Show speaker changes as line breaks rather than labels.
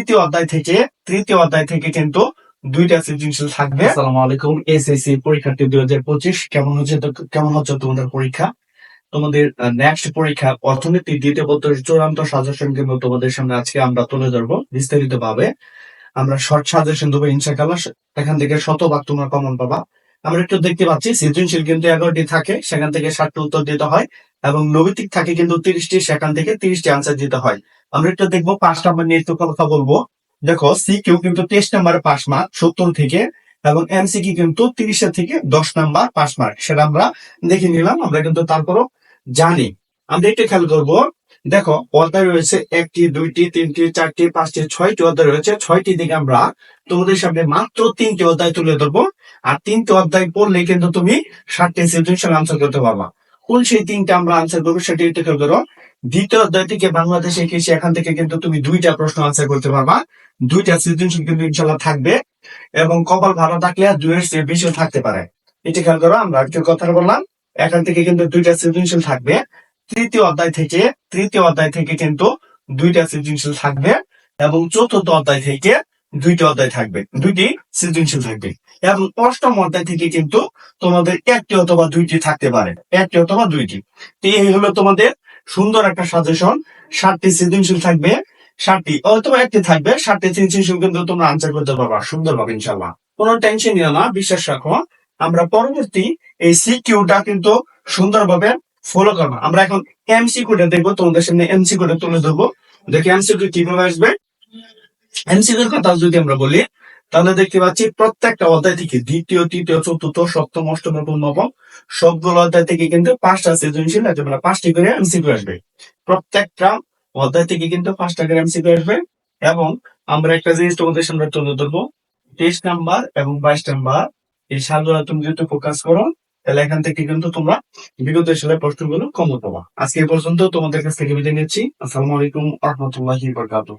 তৃতীয় অধ্যায় থেকে, তৃতীয় অধ্যায় থেকে কিন্তু দুইটা সৃজনশীল থাকবে।
আসসালামু আলাইকুম, এসএসসি পরীক্ষার্থী দুই হাজার পঁচিশ, কেমন হচ্ছে কেমন হচ্ছে তোমাদের পরীক্ষা? তোমাদের নেক্সট পরীক্ষা, অর্থনীতি, দ্বিতীয় পত্রের চূড়ান্ত সাজেশন কিন্তু তোমাদের সামনে আজকে আমরা তুলে ধরবো বিস্তারিত ভাবে আমরা শর্ট সাজেশন দেবো, ইনশাআল্লাহ, এখান থেকে শতভাগ তোমরা কমন পাবা। আমরা একটু দেখতে পাচ্ছি, সৃজনশীল কিন্তু এগারোটি থাকে, সেখান থেকে ষাটটি উত্তর দিতে হয় এবং নৈতিক থাকে কিন্তু তিরিশটি, সেখান থেকে তিরিশটি আনসার দিতে হয়। আমরা একটু দেখব পাঁচ নাম্বার নিয়ে একটু কথা বলব। দেখো সি কিউ কিন্তু তেইশ নাম্বার পাস মার্ক সত্তর থেকে, এবং এমসিকিউ কিন্তু তিরিশের থেকে দশ নাম্বার পাস মার্ক সেটা আমরা দেখে নিলাম, আমরা কিন্তু তারপরও জানি। আমরা একটু খেয়াল করব, দেখো, অধ্যায় রয়েছে একটি, দুইটি, তিনটি, চারটি, পাঁচটি, ছয়টি অধ্যায় রয়েছে, ছয়টি দিকে আমরা তোমাদের সামনে মাত্র তিনটি অধ্যায় তুলে ধরবো, আর তিনটি অধ্যায় পড়লে কিন্তু তুমি ষাটটি সৃজনশীল আনসার করতে পারবা। কোন সেই তিনটা আমরা আনসার করব সেটি একটু খেয়াল করো। দ্বিতীয় অধ্যায় থেকে বাংলাদেশে কৃষি এখান থেকে কিন্তু তুমি দুইটা প্রশ্ন আনসার করতে পারবা। দুইটা সৃজনশীল কিন্তু ইনশাল্লাহ থাকবে এবং কপাল ভালো থাকলে আর দুইয়ের চেয়ে বেশিও থাকতে পারে। এটি খেয়াল করো, আমরা একটু কথা বললাম, এখান থেকে কিন্তু দুইটা সৃজনশীল থাকবে। তৃতীয় অধ্যায় থেকে, তৃতীয় অধ্যায় থেকে কিন্তু দুইটা সৃজনশীল থাকবে এবং চতুর্থ অধ্যায় থেকে দুইটি অধ্যায় থাকবে, দুইটি সৃজনশীল থাকবে। এবং অষ্টম অধ্যায় থেকে কিন্তু তোমাদের একটি অথবা দুইটি থাকতে পারে, একটি অথবা দুইটি। এই হলো তোমাদের সুন্দর একটা সাজেশন ষাটটি সৃজনশীল থাকবে ষাটটি অথবা একটি থাকবে ষাটটি সৃজনশীল কিন্তু তোমরা আনসার করতে পারবা সুন্দরভাবে ইনশাল্লাহ কোনো টেনশন নিও না, বিশ্বাস রাখো। আমরা পরবর্তী এই সিকিউটা কিন্তু সুন্দরভাবে ফলো করব। আমরা এখন এমসি এমসিকিউটা দেখব, তোমাদের সামনে এমসি এমসিকিউটা তুলে ধরবো। দেখি এমসিকিউ কীভাবে আসবে। এমসিকিউর কথা যদি আমরা বলি তাহলে দেখতে পাচ্ছি প্রত্যেকটা অধ্যায় থেকে দ্বিতীয়, তৃতীয়, চতুর্থ, সপ্তম, অষ্টম এবং নবম সবগুলো অধ্যায় থেকে কিন্তু পাঁচটা সৃজনশীল আছে মানে পাঁচটি করে এমসিকিউ আসবে। প্রত্যেকটা অধ্যায় থেকে কিন্তু পাঁচটা করে এমসিকিউ আসবে এবং আমরা একটা জিনিস তোমাদের সামনে তুলে ধরবো। তেইশ নাম্বার এবং বাইশ নাম্বার, এই সালগুলো তুমি যদি ফোকাস করো, তাহলে এখান থেকে কিন্তু তোমরা বিগত সালের প্রশ্নগুলো কম পাবা। আজকে পর্যন্ত তোমাদের কাছ থেকে বিদায় নিচ্ছি। আসসালামু আলাইকুম আহমতুল্লাহি বরকাতুহ।